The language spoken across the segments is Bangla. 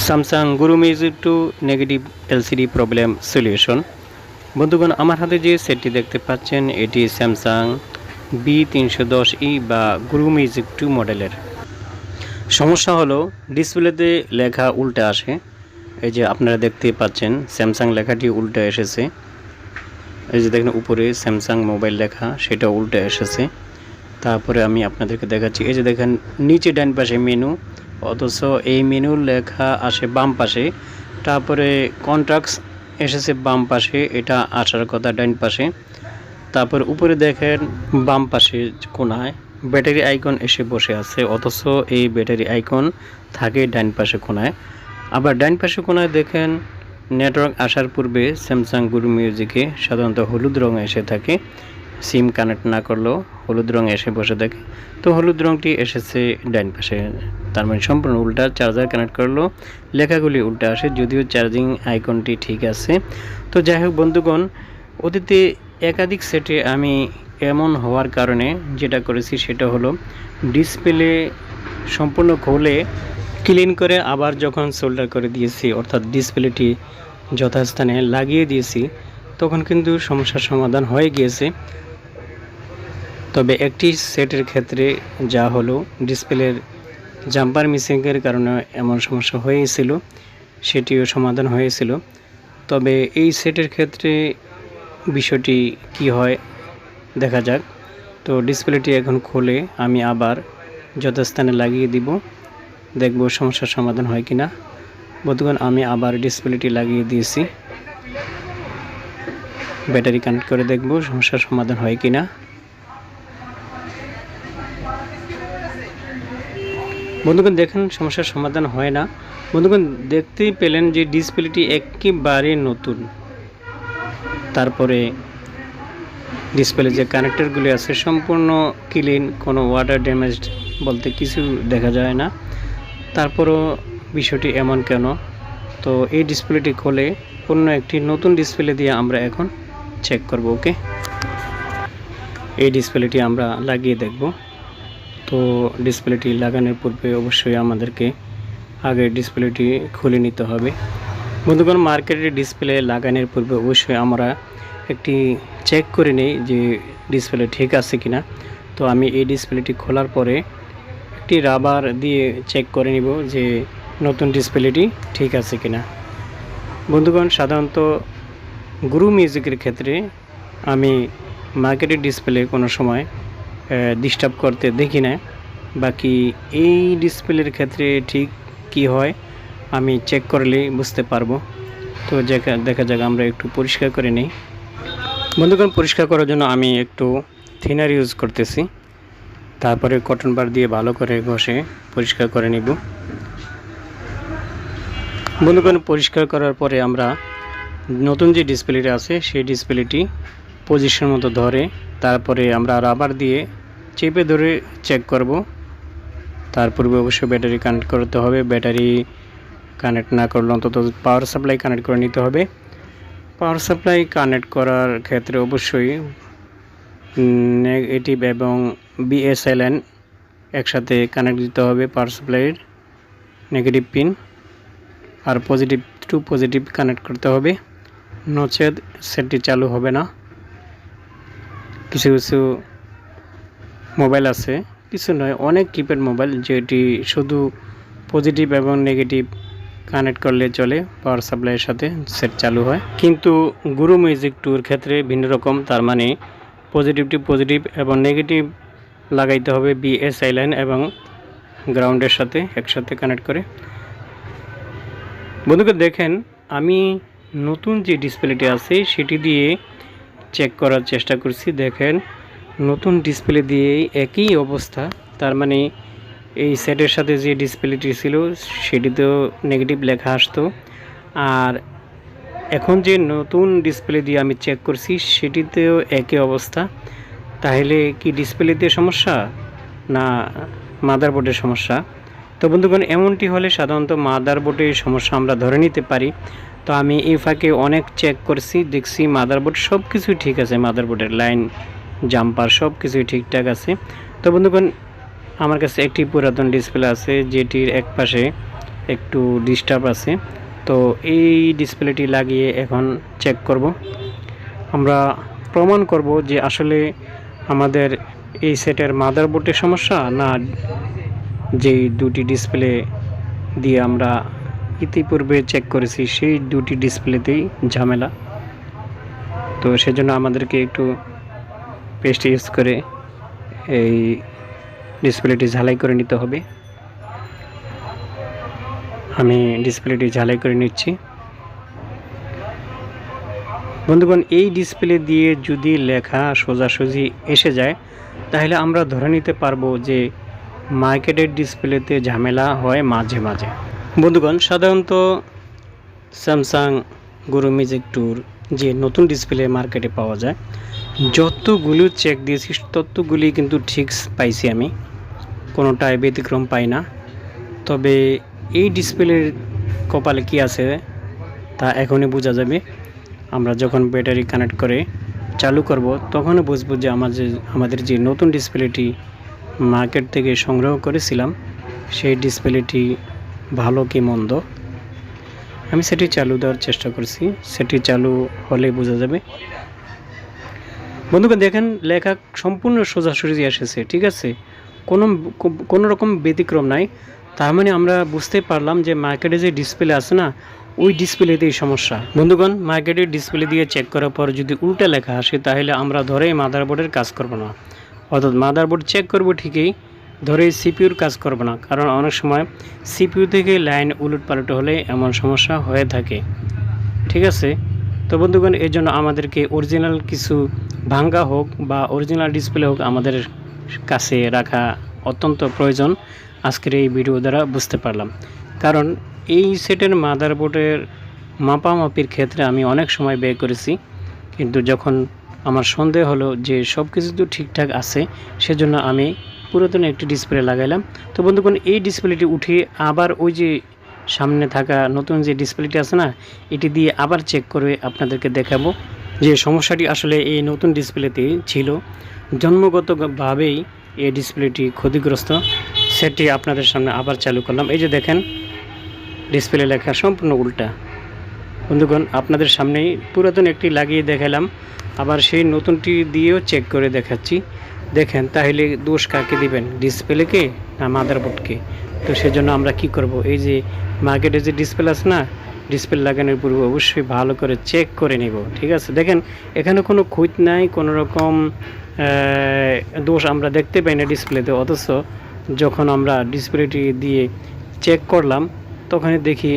Samsung Guru music two negative LCD problem solution বন্ধুগণ, আমার হাতে যে সেটটি দেখতে পাচ্ছেন, এটি স্যামসাং বি তিনশো দশ ই বা গুরু মিউজিক টু মডেলের সমস্যা হলো ডিসপ্লেতে লেখা উল্টে আসে। এই যে আপনারা দেখতে পাচ্ছেন স্যামসাং লেখাটি উল্টে এসেছে। এই যে দেখেন, উপরে স্যামসাং মোবাইল লেখা, সেটা উল্টে এসেছে। তারপরে আমি আপনাদেরকে দেখাচ্ছি। এই যে দেখেন, নিচে ডান পাশে মেনু অথচ এই মেনুর লেখা আসে বাম পাশে। তারপরে কন্ট্রাক্টস এসেছে বাম পাশে, এটা আসার কথা ডান পাশে। তারপর উপরে দেখেন বাম পাশে কোনায় ব্যাটারি আইকন এসে বসে আছে, অথচ এই ব্যাটারি আইকন থাকে ডান পাশে কোনায়। আবার ডান পাশে কোনায় দেখেন নেটওয়ার্ক আসার পূর্বে স্যামসাং গুরু মিউজিকে সাধারণত হলুদ রং এসে থাকে। সিম কানেক্ট না করলেও হলুদ রং এসে বসে থাকে। তো হলুদ রংটি এসেছে ডাইন পাশে। তার মানে সম্পূর্ণ উল্টা চার্জার কানেক্ট করলেও লেখাগুলি উল্টা আসে, যদিও চার্জিং আইকনটি ঠিক আছে। তো যাই হোক বন্ধুগণ, অতীতে একাধিক সেটে আমি এমন হওয়ার কারণে যেটা করেছি সেটা হলো ডিসপ্লে সম্পূর্ণ খুলে ক্লিন করে আবার যখন সোল্ডার করে দিয়েছি, অর্থাৎ ডিসপ্লেটি যথাস্থানে লাগিয়ে দিয়েছি, তখন কিন্তু সমস্যার সমাধান হয়ে গিয়েছে। তবে একটি সেটের ক্ষেত্রে যা হলো, ডিসপ্লের জাম্পার মিসিংয়ের কারণে এমন সমস্যা হয়েছিল, সেটিও সমাধান হয়েছিল। তবে এই সেটের ক্ষেত্রে বিষয়টি কি হয়, দেখা যাক। তো ডিসপ্লেটি এখন খুলে আমি আবার যথাস্থানে লাগিয়ে দিব, দেখব সমস্যার সমাধান হয় কি না বন্ধুগণ, আমি আবার ডিসপ্লেটি লাগিয়ে দিয়েছি। ব্যাটারি কানেক্ট করে দেখব সমস্যার সমাধান হয় কিনা। বন্ধুগণ, দেখেন সমস্যার সমাধান হয় না। বন্ধুগণ, দেখতেই পেলেন যে ডিসপ্লেটি একেবারে নতুন। তারপরে ডিসপ্লে যে কানেক্টরগুলি আছে, সম্পূর্ণ ক্লিন, কোনো ওয়াটার ড্যামেজড বলতে কিছু দেখা যায় না। তারপরও বিষয়টি এমন কেন? তো এই ডিসপ্লেটি খোলে অন্য একটি নতুন ডিসপ্লে দিয়ে আমরা এখন চেক করব ওকে এই ডিসপ্লেটি আমরা লাগিয়ে দেখব। তো ডিসপ্লেটি লাগানোর পূর্বে অবশ্যই আমাদেরকে আগে ডিসপ্লেটি খুলে নিতে হবে। বন্ধুগণ মার্কেটে ডিসপ্লে লাগানোর পূর্বে অবশ্যই আমরা একটি চেক করে নিই যে ডিসপ্লে ঠিক আছে কিনা। তো আমি এই ডিসপ্লেটি খোলার পরে একটি রাবার দিয়ে চেক করে নিব যে নতুন ডিসপ্লেটি ঠিক আছে কিনা। বন্ধুগণ, সাধারণত গুরু মিউজিকের ক্ষেত্রে আমি মার্কেটের ডিসপ্লে কোনো সময় ডিস্টার্ব করতে দেখি না। বাকি এই ডিসপ্লের ক্ষেত্রে ঠিক কি হয়, আমি চেক করলেই বুঝতে পারব। তো দেখা দেখা যাক, আমরা একটু পরিষ্কার করে নিই। বন্ধুগণ, পরিষ্কার করার জন্য আমি একটু থিনার ইউজ করতেছি। তারপরে কটন বার দিয়ে ভালো করে ঘষে পরিষ্কার করে নিব। বন্ধুগণ, পরিষ্কার করার পরে আমরা নতুন যে ডিসপ্লেটি আছে, সেই ডিসপ্লেটি পজিশন মতো ধরে, তারপরে আমরা রাবার দিয়ে চেপে ধরে চেক করব। তার পূর্বে অবশ্যই ব্যাটারি কানেক্ট করতে হবে। ব্যাটারি কানেক্ট না করলে অন্তত পাওয়ার সাপ্লাই কানেক্ট করে নিতে হবে। পাওয়ার সাপ্লাই কানেক্ট করার ক্ষেত্রে অবশ্যই নেগেটিভ এবং বিএসএলএন একসাথে কানেক্ট দিতে হবে পাওয়ার সাপ্লাইয়ের নেগেটিভ পিন আর পজিটিভ টু পজিটিভ কানেক্ট করতে হবে। নচেত সেটটি চালু হবে না। কিছু কিছু মোবাইল আছে, কিছু নয়, অনেক কিপ্যাড মোবাইল যেটি শুধু পজিটিভ এবং নেগেটিভ কানেক্ট করলে চলে পাওয়ার সাপ্লাইয়ের সাথে সেট চালু হয়। কিন্তু গুরু মিউজিক টুর ক্ষেত্রে ভিন্ন রকম, তার মানে পজিটিভটি পজিটিভ এবং নেগেটিভ লাগাইতে হবে বিএসআই লাইন এবং গ্রাউন্ডের সাথে একসাথে কানেক্ট করে। বন্ধুকে দেখেন, আমি নতুন যে ডিসপ্লেটি আছে, সেটি দিয়ে চেক করার চেষ্টা করছি। দেখেন নতুন ডিসপ্লে দিয়েই একই অবস্থা। তার মানে এই সেটের সাথে যে ডিসপ্লেটি ছিল, সেটিতেও নেগেটিভ লেখা আসতো। আর এখন যে নতুন ডিসপ্লে দিয়ে আমি চেক করছি, সেটিতেও একই অবস্থা। তাহলে কি ডিসপ্লেতে সমস্যা? না মাদারবোর্ডের সমস্যা? তো বন্ধুগণ, এমনটি হলে সাধারণত মাদারবোর্ডের সমস্যা আমরা ধরে নিতে পারি। তো আমি এই ফাঁকে অনেক চেক করছি, দেখছি মাদারবোর্ড সব কিছুই ঠিক আছে মাদারবোর্ডের লাইন জাম্পার সব কিছুই ঠিকঠাক আছে। তো বন্ধুগণ, আমার কাছে একটি পুরাতন ডিসপ্লে আছে, যেটির এক পাশে একটু ডিস্টার্ব আছে। তো এই ডিসপ্লেটি লাগিয়ে এখন চেক করব। আমরা প্রমাণ করব যে আসলে আমাদের এই সেটের মাদারবোর্ডের সমস্যা না যেই দুটি ডিসপ্লে দিয়ে আমরা ইতিপূর্বে চেক করেছি, সেই দুটি ডিসপ্লেতেই ঝামেলা। তো সেজন্য আমাদেরকে একটু পেস্ট ইউজ করে এই ডিসপ্লেটি ঝালাই করে নিতে হবে। আমি ডিসপ্লেটি ঝালাই করে নিচ্ছি। বন্ধুগণ, এই ডিসপ্লে দিয়ে যদি লেখা সোজাসুজি এসে যায়, তাহলে আমরা ধরে নিতে পারব যে মার্কেটের ডিসপ্লেতে ঝামেলা হয় মাঝে মাঝে। বন্ধুগণ, সাধারণত স্যামসাং, গুরু মিউজিক ট্যুর যে নতুন ডিসপ্লে মার্কেটে পাওয়া যায় যতগুলো চেক দিয়েছি ততগুলি কিন্তু ঠিক পাইছি আমি। কোনোটায় ব্যতিক্রম পাই না। তবে এই ডিসপ্লের কপালে কি আছে, তা এখনই বোঝা যাবে। আমরা যখন ব্যাটারি কানেক্ট করে চালু করব, তখনই বুঝব যে আমাদের আমাদের যে নতুন ডিসপ্লেটি মার্কেট থেকে সংগ্রহ করেছিলাম, সেই ডিসপ্লেটি ভালো কি মন্দ? আমি সেটি চালু দেওয়ার চেষ্টা করছি। সেটি চালু হলে বোঝা যাবে। বন্ধুকে দেখেন লেখা সম্পূর্ণ সোজাসুজি এসেছে, ঠিক আছে? কোনো কোনো রকম ব্যতিক্রম নাই। তার মানে আমরা বুঝতে পারলাম যে মার্কেটে যে ডিসপ্লে আছে না, ওই ডিসপ্লেতেই সমস্যা। বন্ধুগণ মার্কেটের ডিসপ্লে দিয়ে চেক করার পর যদি উল্টা লেখা আসে, তাহলে আমরা ধরে মাদারবোর্ডের কাজ করব না। অর্থাৎ মাদারবোর্ড চেক করব ঠিকই ধরে সিপিউর কাজ করব না। কারণ অনেক সময় সিপিইউ থেকে লাইন উলট পালট হলে এমন সমস্যা হয়ে থাকে। ঠিক আছে? তো বন্ধুগণ এর জন্য আমাদেরকে অরিজিনাল কিছু ভাঙ্গা হোক বা অরিজিনাল ডিসপ্লে হোক আমাদের কাছে রাখা অত্যন্ত প্রয়োজন। আজকের এই ভিডিও দ্বারা বুঝতে পারলাম। কারণ এই সেটের মাদারবোর্ডের মাপামাপির ক্ষেত্রে আমি অনেক সময় ব্যয় করেছি। কিন্তু যখন আমার সন্দেহ হলো যে সব কিছু তো ঠিকঠাক আছে, সেজন্য আমি পুরাতন একটি ডিসপ্লে লাগাইলাম। তো বন্ধুগণ, এই ডিসপ্লেটি উঠিয়ে আবার ওই যে সামনে থাকা নতুন যে ডিসপ্লেটি আছে না, এটি দিয়ে আবার চেক করে আপনাদেরকে দেখাবো। যে সমস্যাটি আসলে এই নতুন ডিসপ্লেতে ছিল, জন্মগতভাবেই এই ডিসপ্লেটি ক্ষতিগ্রস্ত, সেটি আপনাদের সামনে আবার চালু করলাম। এই যে দেখেন ডিসপ্লে লেখা সম্পূর্ণ উল্টা। বন্ধুগণ, আপনাদের সামনেই পুরাতন একটি লাগিয়ে দেখালাম। আবার সেই নতুনটি দিয়েও চেক করে দেখাচ্ছি। দেখেন, তাহলে দোষ কাকে দিবেন? ডিসপ্লেকে না মাদারবোর্ডকে তো সেজন্য আমরা কি করব? এই যে মার্কেটে যে ডিসপ্লে আছে না ডিসপ্লে লাগানোর পূর্বে অবশ্যই ভালো করে চেক করে নিব, ঠিক আছে? দেখেন, এখানে কোনো খুঁত নাই, কোনো রকম দোষ আমরা দেখতে পাই না ডিসপ্লেতে অথচ যখন আমরা ডিসপ্লেটি দিয়ে চেক করলাম, তখনই দেখি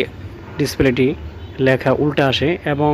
ডিসপ্লেটি লেখা উল্টা আসে এবং